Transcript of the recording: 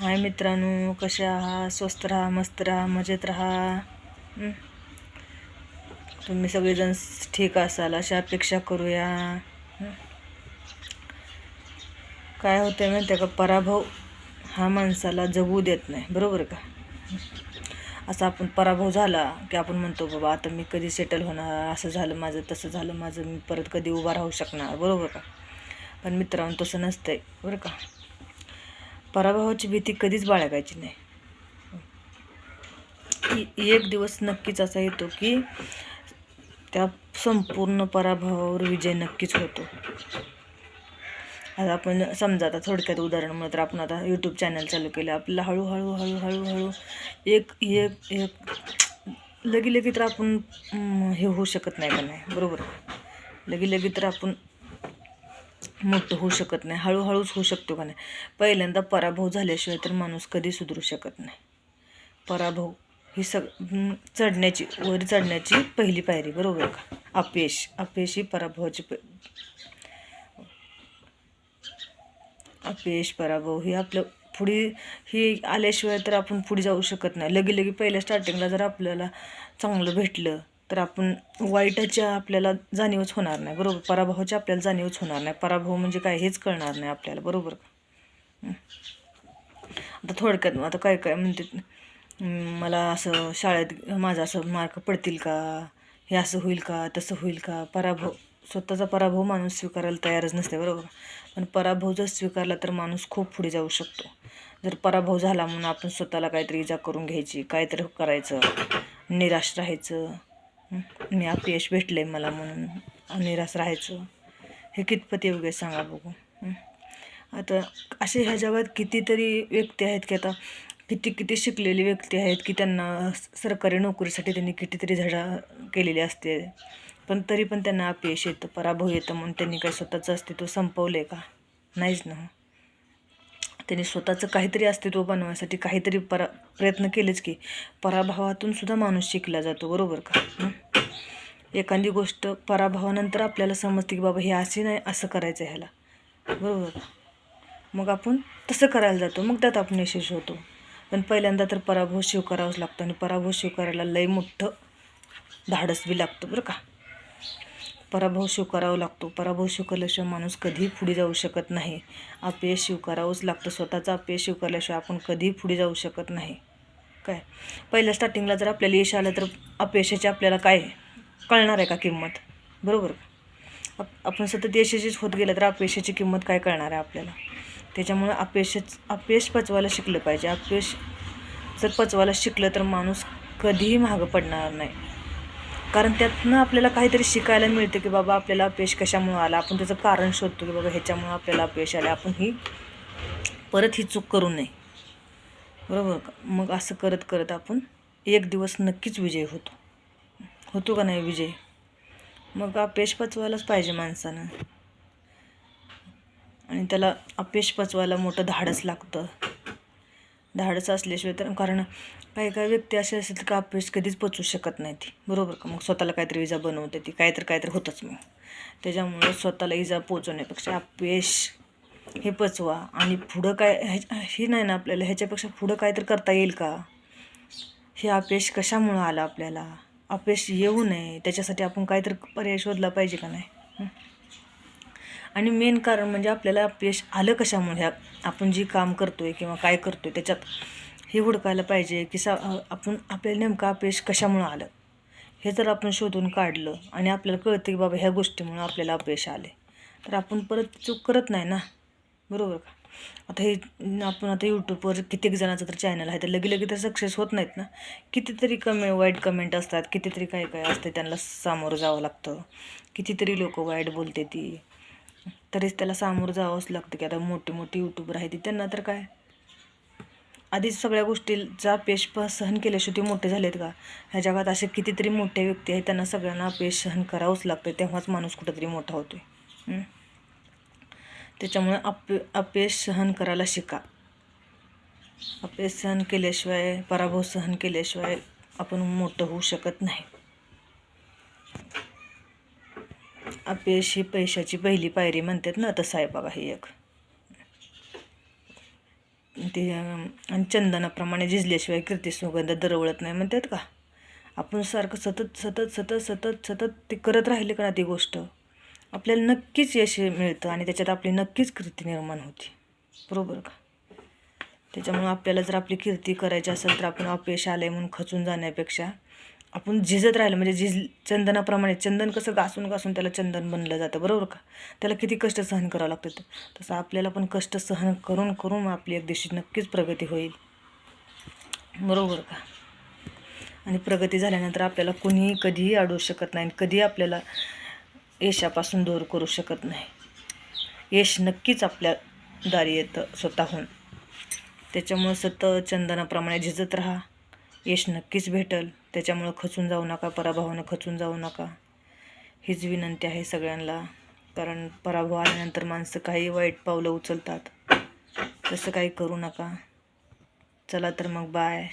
हाय मित्रांनो कसे आहात? स्वस्त राहा मस्त राहा मजेत राहा. तुम्ही सगळेजण ठीक असाल अशा अपेक्षा करूया. काय होतं माहिती आहे का? पराभव हा माणसाला जगू देत नाही. बरोबर का? असा आपण पराभव झाला की आपण म्हणतो बाबा आता मी कधी सेटल होणार? असं झालं माझं तसं झालं माझं. मी परत कधी उभा राहू शकणार? बरोबर का? पण मित्रांनो तसं नसतंय. बरं का? पराभवाची भीती कधीच बाळगायची नाही. इ- एक दिवस नक्कीच असा येतो की त्या संपूर्ण पराभवावर विजय नक्कीच होतो. आता आपण समजा आता थोडक्यात उदाहरण म्हणत तर आपण आता यूट्यूब चॅनल चालू केलं आपल्याला हळूहळू हळूहळू हळू एक एक एक लगी लगी तर आपण हे होऊ शकत नाही का नाही? बरोबर? लगी लगी तर आपण मोठं होऊ शकत नाही हळूहळूच होऊ शकतो का नाही? पहिल्यांदा पराभव झाल्याशिवाय तर माणूस कधी सुधरू शकत नाही. पराभव ही सग चढण्याची वर चढण्याची पहिली पायरी बरोबर का? अपयश अपयश ही पराभवाची प अपयश पराभव ही आपलं पुढे ही आल्याशिवाय तर आपण पुढे जाऊ शकत नाही. लगे लगे पहिल्या स्टार्टिंगला जर आपल्याला चांगलं भेटलं तर आपण वाईटाच्या आपल्याला जाणीवच होणार नाही बरोबर? पराभवाच्या आपल्याला जाणीवच होणार नाही. पराभव म्हणजे काय हेच कळणार नाही आपल्याला बरोबर? आता थोडक्यात आता काय काय म्हणते मला असं शाळेत माझा असं मार्क पडतील का? हे असं होईल का? तसं होईल का? पराभव स्वतःचा पराभव माणूस स्वीकारायला तयारच नसते बरोबर? पण पराभव जर स्वीकारला तर माणूस खूप पुढे जाऊ शकतो. जर पराभव झाला म्हणून आपण स्वतःला काहीतरी इजा करून घ्यायची काहीतरी करायचं निराश राहायचं मी अपयश भेटलं आहे मला म्हणून निराश राहायचं. हे कितपत योग्य सांगा बघू. आता असे ह्या जगात कितीतरी व्यक्ती आहेत की आता किती किती शिकलेली व्यक्ती आहेत की त्यांना सरकारी नोकरीसाठी त्यांनी कितीतरी झडा केलेली असते. पण तरी पण त्यांना अपयश येतं पराभव येतं म्हणून त्यांनी काय स्वतःचं अस्तित्व संपवलं आहे का? नाहीच ना. त्यांनी स्वतःचं काहीतरी अस्तित्व बनवण्यासाठी काहीतरी परा प्रयत्न केलेच की पराभवातून सुद्धा माणूस शिकला जातो बरोबर का? एखादी गोष्ट पराभवानंतर आपल्याला समजते की बाबा हे असे नाही असं करायचं ह्याला. बरोबर का? मग आपण तसं करायला जातो मग त्यात आपण यशस्वी होतो. पण पहिल्यांदा तर पराभव स्वीकारावाच लागतो आणि पराभव स्वीकारायला लय मोठं धाडस बी लागतं बरं का? पराभव स्वीकारावा लागतो. पराभव स्वीकारल्याशिवाय माणूस कधीही पुढे जाऊ शकत नाही. अपयश स्वीकारावंच लागतं. स्वतःचं अपयश स्वीकारल्याशिवाय आपण कधीही पुढे जाऊ शकत नाही. काय? पहिल्या स्टार्टिंगला जर आपल्याला यश आलं तर अपयशाची आपल्याला काय कळणार आहे का किंमत? बरोबर? आप आपण सतत यशाचीच होत गेलं तर अपयशाची किंमत काय कळणार आहे आपल्याला? त्याच्यामुळे अपयशच अपयश पचवायला शिकलं पाहिजे. अपयश जर पचवायला शिकलं तर माणूस कधीही मागं पडणार नाही. कारण त्यातनं आपल्याला काहीतरी शिकायला मिळतं की बाबा आपल्याला अपयश कशामुळं आला? आपण त्याचं कारण शोधतो की बाबा ह्याच्यामुळं आपल्याला अपयश आलं आपण ही परत ही चूक करू नये. बरोबर का? मग असं करत करत आपण एक दिवस नक्कीच विजय होतो. होतो का नाही विजय? मग अपयश पचवायलाच पाहिजे माणसानं. आणि त्याला अपयश पचवायला मोठं धाडस लागतं. धाडस असल्याशिवाय तर कारण काही काही व्यक्ती असे असेल का अपयश कधीच पचवू शकत नाही ती. बरोबर का? मग स्वतःला काहीतरी इजा बनवते ती. काहीतरी काहीतरी होतंच मग. त्याच्यामुळे स्वतःला इजा पोचवण्यापेक्षा अपयश हे पचवा. आणि पुढं काय ह्या हे नाही ना आपल्याला ह्याच्यापेक्षा पुढं काहीतरी करता येईल का? हे अपयश कशामुळं आलं आपल्याला? अपयश येऊ नये. त्याच्यासाठी आपण काहीतरी पर्याय शोधला पाहिजे का नाही? आणि मेन कारण म्हणजे आपल्याला अपयश आलं कशामुळे? ह्या आपण जी काम करतो आहे किंवा काय करतो आहे त्याच्यात हे हुडकायला पाहिजे की सा आपण आपल्याला नेमकं अपयश कशामुळं आलं? हे जर आपण शोधून काढलं आणि आपल्याला कळतं की बाबा ह्या गोष्टीमुळं आपल्याला अपयश आले तर आपण परत चूक करत नाही ना? बरोबर का? आता हे आपण आता यूट्यूबवर कित्येक जणांचं तर चॅनल आहे तर लगे लगे तर सक्सेस होत नाहीत ना? कितीतरी कमे वाईट कमेंट असतात कितीतरी काय काय असते त्यांना सामोरं जावं लागतं. कितीतरी लोक वाईट बोलते ती. तरीच त्याला सामोरं जावंच लागतं की आता मोठी मोठी यूट्यूबर आहे ती त्यांना तर काय? आधीच सगळ्या गोष्टीचा अपयश प सहन केल्याशिवाय ते मोठे झालेत का? ह्या जगात असे कितीतरी मोठे व्यक्ती आहेत त्यांना सगळ्यांना अपयश सहन करावंच लागतं तेव्हाच माणूस कुठंतरी मोठा होतो आहे त्याच्यामुळे अप अपयश सहन करायला शिका. अपयश सहन केल्याशिवाय पराभव सहन केल्याशिवाय आपण मोठं होऊ शकत नाही. अपयश ही पैशाची पहिली पायरी म्हणतात ना तसं आहे बघा एक. ते आणि चंदनाप्रमाणे झिजल्याशिवाय कीर्ती सुगंध दरवळत नाही म्हणतात का? आपण सारखं सतत सतत सतत सतत सतत ते करत राहिले का ना ती गोष्ट? आपल्याला नक्कीच यश मिळतं आणि त्याच्यात आपली नक्कीच कीर्ती निर्माण होते. बरोबर का? त्याच्यामुळं आपल्याला जर आपली कीर्ती करायची असेल तर आपण अपयश आलं आहे म्हणून खचून जाण्यापेक्षा आपण झिजत राहिलं म्हणजे झिज चंदनाप्रमाणे चंदन कसं घासून घासून त्याला चंदन बनलं जातं बरोबर का? त्याला किती कष्ट सहन करावं लागतं तसं आपल्याला पण कष्ट सहन करून करून आपली एक दिवशी नक्कीच प्रगती होईल. बरोबर का? आणि प्रगती झाल्यानंतर आपल्याला कोणीही कधीही अडवू शकत नाही आणि कधीही आपल्याला यशापासून दूर करू शकत नाही. यश नक्कीच आपल्या दारी येतं स्वतःहून. त्याच्यामुळं सतत चंदनाप्रमाणे झिजत राहा. यश नक्कीच भेटल. त्याच्यामुळं खचून जाऊ नका पराभवानं खचून जाऊ नका. हीच विनंती आहे सगळ्यांना. कारण पराभव आल्यानंतर माणसं काही वाईट पावलं उचलतात. तसं काही करू नका. चला तर मग बाय.